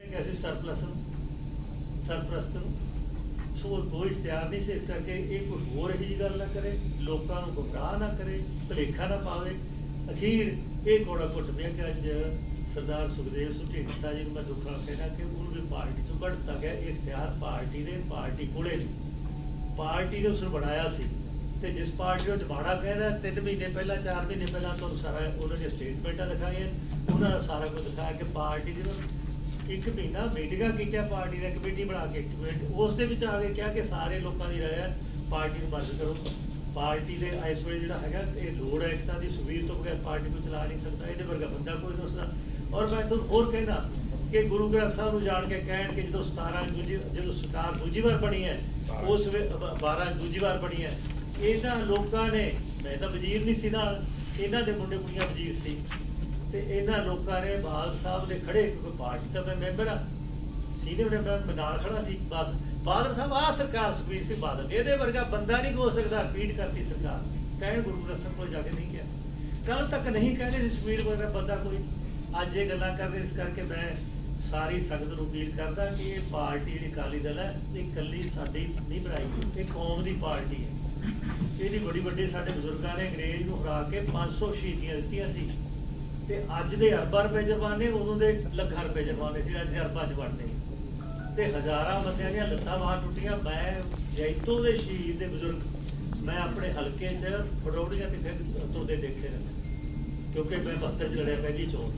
ਕਿ ਅਸੀਂ ਸਰਪਲਸ ਸਰਪ੍ਰਸਤ ਨੂੰ ਸੋ ਕੋਈ ਇਖਤਿਆਰ ਨਹੀਂ ਸੀ, ਇਸ ਕਰਕੇ ਇਹ ਕੋਈ ਹੋਰ ਹੀ ਗੱਲ ਨਾ ਕਰੇ, ਲੋਕਾਂ ਨੂੰ ਗੁੰਮਰਾਹ ਨਾ ਕਰੇ, ਭੁਲੇਖਾ ਨਾ ਪਾਵੇ। ਅਖੀਰ ਇਹ ਕੋੜਾ ਘੁੱਟ ਪਿਆ ਕਿ ਅੱਜ ਸਰਦਾਰ ਸੁਖਦੇਵ ਸਿੰਘ ਢੀਂਡਸਾ ਜੀ ਨੂੰ ਮੈਂ ਦੁੱਖਾਂ ਕਹਿਣਾ ਕਿ ਉਹਨੂੰ ਵੀ ਪਾਰਟੀ ਤੋਂ ਕੱਢਤਾ ਗਿਆ, ਇਹ ਇਖਤਿਆਰ ਪਾਰਟੀ ਦੇ, ਪਾਰਟੀ ਕੋਲੇ ਨਹੀਂ ਪਾਰਟੀ ਨੇ ਉਸ ਨੂੰ ਬਣਾਇਆ ਸੀ ਤੇ ਜਿਸ ਪਾਰਟੀ ਨੂੰ ਜਮਾੜਾ ਕਹਿੰਦਾ ਤਿੰਨ ਮਹੀਨੇ ਪਹਿਲਾਂ, ਚਾਰ ਮਹੀਨੇ ਪਹਿਲਾਂ ਤੁਹਾਨੂੰ ਸਾਰਾ ਉਹਨਾਂ ਦੀਆਂ ਸਟੇਟਮੈਂਟਾਂ ਦਿਖਾਈਆਂ। ਉਹਨਾਂ ਦਾ ਸਾਰਾ ਕੁਝ ਦਿਖਾਇਆ ਕਿ ਪਾਰਟੀ ਦੀ ਨਾ ਇੱਕ ਮਹੀਨਾ ਮੀਟਿੰਗਾਂ ਕੀਤੀਆਂ ਪਾਰਟੀ ਨੇ ਕਮੇਟੀ ਬਣਾ ਕੇ ਇੱਕ ਮਿੰਟ। ਉਸ ਦੇ ਵਿੱਚ ਆ ਕੇ ਕਿਹਾ ਕਿ ਸਾਰੇ ਲੋਕਾਂ ਦੀ ਰਾਏ ਹੈ ਪਾਰਟੀ ਨੂੰ ਬੰਦ ਕਰੋ। ਪਾਰਟੀ ਦੇ ਇਸ ਵੇਲੇ ਜਿਹੜਾ ਹੈਗਾ ਇਹ ਲੋੜ ਹੈ ਇੱਕ ਤਾਂ ਦੀ ਸੁਵੀਰ ਤੋਂ ਬਗੈਰ ਪਾਰਟੀ ਨੂੰ ਚਲਾ ਨਹੀਂ ਸਕਦਾ ਇਹਦੇ ਵਰਗਾ ਬੰਦਾ ਕੋਈ ਨਹੀਂ ਉਸਦਾ। ਔਰ ਮੈਂ ਤੁਹਾਨੂੰ ਹੋਰ ਕਹਿਣਾ ਕਿ ਗੁਰੂ ਗ੍ਰੰਥ ਸਾਹਿਬ ਨੂੰ ਜਾਣ ਕੇ ਕਹਿਣ ਕਿ ਜਦੋਂ 17 ਦੂਜੀ ਜਦੋਂ ਸਰਕਾਰ ਦੂਜੀ ਵਾਰ ਬਣੀ ਹੈ ਉਸ ਵੇ 12 ਦੂਜੀ ਵਾਰ ਬਣੀ ਹੈ ਇਹਨਾਂ ਲੋਕਾਂ ਨੇ ਮੈਂ ਤਾਂ ਵਜ਼ੀਰ ਨਹੀਂ ਸੀ ਨਾਲ ਇਹਨਾਂ ਦੇ ਮੁੰਡੇ ਕੁੜੀਆਂ ਵਜ਼ੀਰ ਸੀ। ਤੇ ਇਹਨਾਂ ਲੋਕਾਂ ਨੇ ਬਾਦਲ ਸਾਹਿਬ ਦੇ ਖੜੇ ਕੋਈ ਪਾਰਟੀ ਦਾ ਮੈਂ ਮੈਂਬਰ ਆ ਸੀਨੀਅਰ ਮੈਂਬਰ ਮੈਂ ਨਾਲ ਖੜਾ ਸੀ, ਬਸ। ਬਾਦਲ ਸਾਹਿਬ ਆ ਸਰਕਾਰ ਸੁਖਬੀਰ ਸਿੰਘ ਬਾਦਲ ਇਹਦੇ ਵਰਗਾ ਬੰਦਾ ਨਹੀਂ ਹੋ ਸਕਦਾ ਪੀੜ ਕਰਤੀ ਸਰਕਾਰ। ਕਹਿਣ ਗੁਰੂ ਗ੍ਰੰਥ ਸਾਹਿਬ ਕੋਲ ਜਾ ਕੇ ਨਹੀਂ ਕਿਹਾ ਕੱਲ ਤੱਕ ਨਹੀਂ ਕਹਿੰਦੇ ਸੁਖਬੀਰ ਵਰਗਾ ਬੰਦਾ ਕੋਈ। ਅੱਜ ਇਹ ਗੱਲਾਂ ਕਰਦੇ ਇਸ ਕਰਕੇ ਮੈਂ ਸਾਰੀ ਸੰਗਤ ਨੂੰ ਅਪੀਲ ਕਰਦਾ ਕਿ ਇਹ ਪਾਰਟੀ ਜਿਹੜੀ ਅਕਾਲੀ ਦਲ ਹੈ, ਇਹ ਇਕੱਲੀ ਸਾਡੀ ਨਹੀਂ ਬਣਾਈ ਇਹ ਕੌਮ ਦੀ ਪਾਰਟੀ ਹੈ। ਇਹਦੀ ਬੜੀ ਵੱਡੇ ਸਾਡੇ ਬਜ਼ੁਰਗਾਂ ਨੇ ਅੰਗਰੇਜ਼ ਨੂੰ ਹਰਾ ਕੇ 500 ਸ਼ਹੀਦੀਆਂ ਦਿੱਤੀਆਂ ਸੀ। ਤੇ ਅੱਜ ਦੇ ਅਰਬਾਂ ਰੁਪਏ ਜਰਮਾਨੇ, ਉਦੋਂ ਦੇ ਲੱਖਾਂ ਰੁਪਏ ਜਰਮਾਨੇ ਸੀ, ਅੱਜ ਅਰਬਾਂ ਚ ਬਣਦੇ ਤੇ ਹਜ਼ਾਰਾਂ ਬੰਦਿਆਂ ਦੀਆਂ ਲੱਤਾਂ ਬਾਹਰ ਟੁੱਟੀਆਂ, ਮੈਂ ਜੈਤੋ ਦੇ ਸ਼ਹੀਦ ਦੇ ਬਜ਼ੁਰਗ, ਮੈਂ ਆਪਣੇ ਹਲਕੇ 'ਚ ਫੜੋੜੀਆਂ ਤੇ ਫਿਰ ਤੁਰਦੇ ਦੇਖੇ ਨੇ ਕਿਉਂਕਿ ਮੈਂ 72 ਚ ਲੜਿਆ ਪਹਿਲੀ ਚੋਣ